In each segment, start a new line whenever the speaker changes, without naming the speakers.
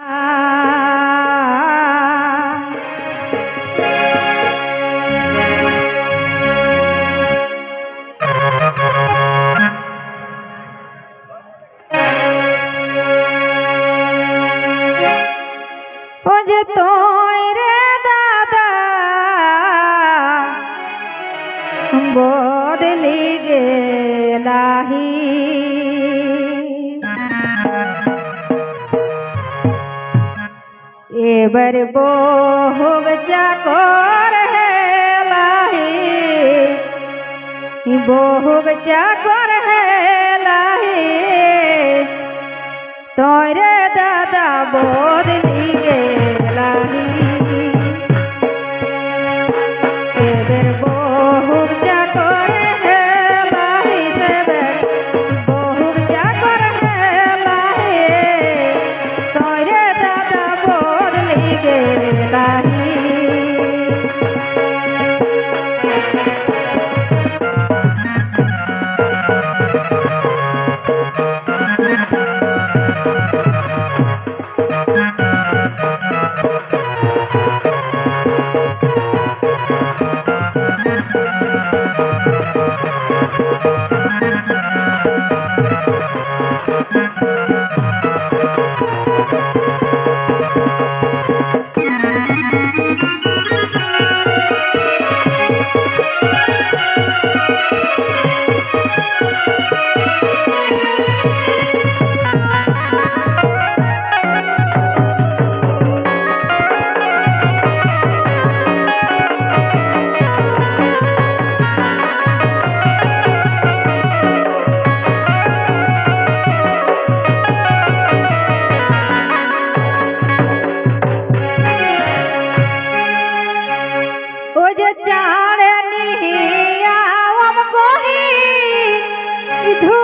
Ah. कि बहुब चाकर है लाहे तोरे दादा बदली गेलाही Bye. Thank you. শুধু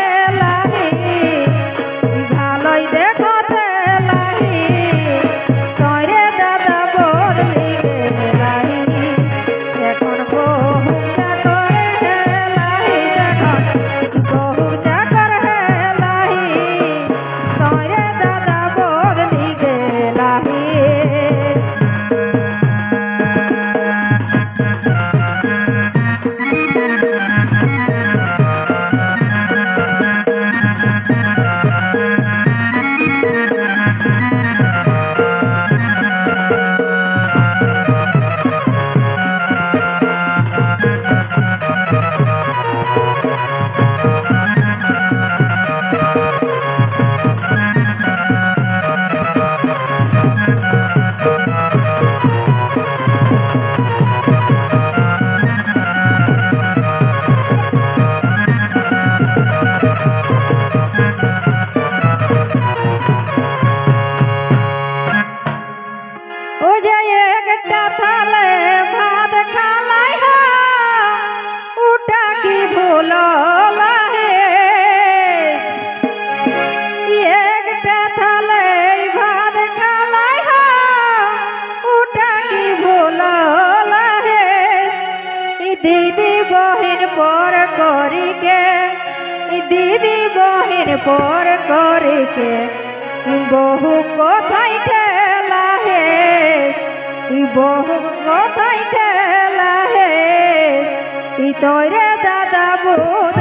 পর করিকে দিদি বহির পর করিকে। বহু কথাই ঠেলা হে বহু কথাই ঠেলা হে তোরে দাদা বোধ